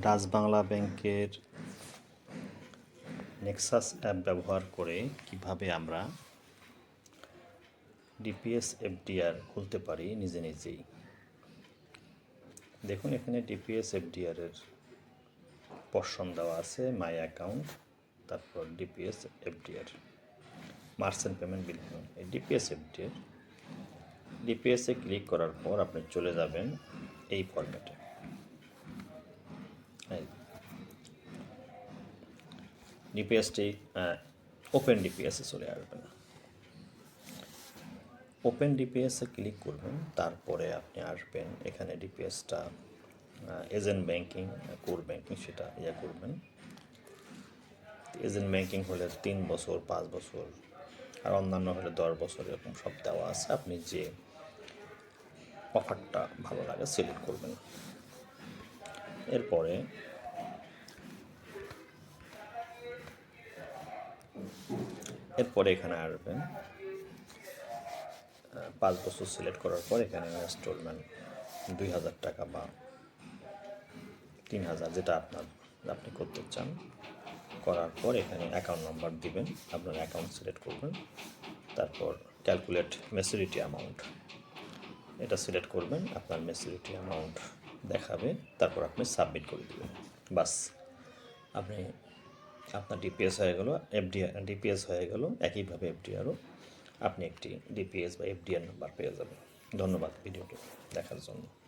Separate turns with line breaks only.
Dutch Bangla ব্যাংকের Nexus app ব্যবহার করে কীভাবে আমরা ডিপিএস এফডিআর খুলতে পারি নিজে নিজেই? দেখুন, এখানে ডিপিএস এফডিআর এর পশন দেওয়া আছে মাই অ্যাকাউন্ট তারপর DPS FDR merchant payment bill এই ডিপিএস এফডিআর, ডিপিএসে ক্লিক করার পর আপনি চলে যাবেন এই ফরম্যাটে ডিপিএসটি ওপেন ডিপিএসে চলে আসবেন ওপেন ডিপিএসে ক্লিক করবেন, তারপরে আপনি আসবেন, এখানে ডিপিএসটা এজেন্ট ব্যাংকিং কোর ব্যাংকিং সেটা ইয়ে করবেন। এজেন্ট ব্যাংকিং হলে তিন বছর, পাঁচ বছর, আর অন্যান্য হলে দশ বছর এরকম সব দেওয়া আছে। আপনি যে অফারটা ভালো লাগে সিলেক্ট করবেন। এরপরে এরপরে এখানে আসবেন। পাঁচ বছর সিলেক্ট করার পর এখানে ইনস্টলমেন্ট দুই হাজার টাকা বা তিন হাজার যেটা আপনার, আপনি করতে চান। করার পর এখানে অ্যাকাউন্ট নাম্বার দিবেন, আপনার অ্যাকাউন্ট সিলেক্ট করবেন। তারপর ক্যালকুলেট ম্যাচুরিটি অ্যামাউন্ট এটা সিলেক্ট করবেন, আপনার ম্যাচুরিটি অ্যামাউন্ট দেখাবে, তারপর আপনি সাবমিট করে দেবেন। বাস, আপনি, আপনার ডিপিএস হয়ে গেল এফডিআর ডিপিএস হয়ে গেল, একইভাবে এফডিআরও আপনি একটি ডিপিএস বা এফডিআর নাম্বার পেয়ে যাবেন। ধন্যবাদ ভিডিওটি দেখার জন্য।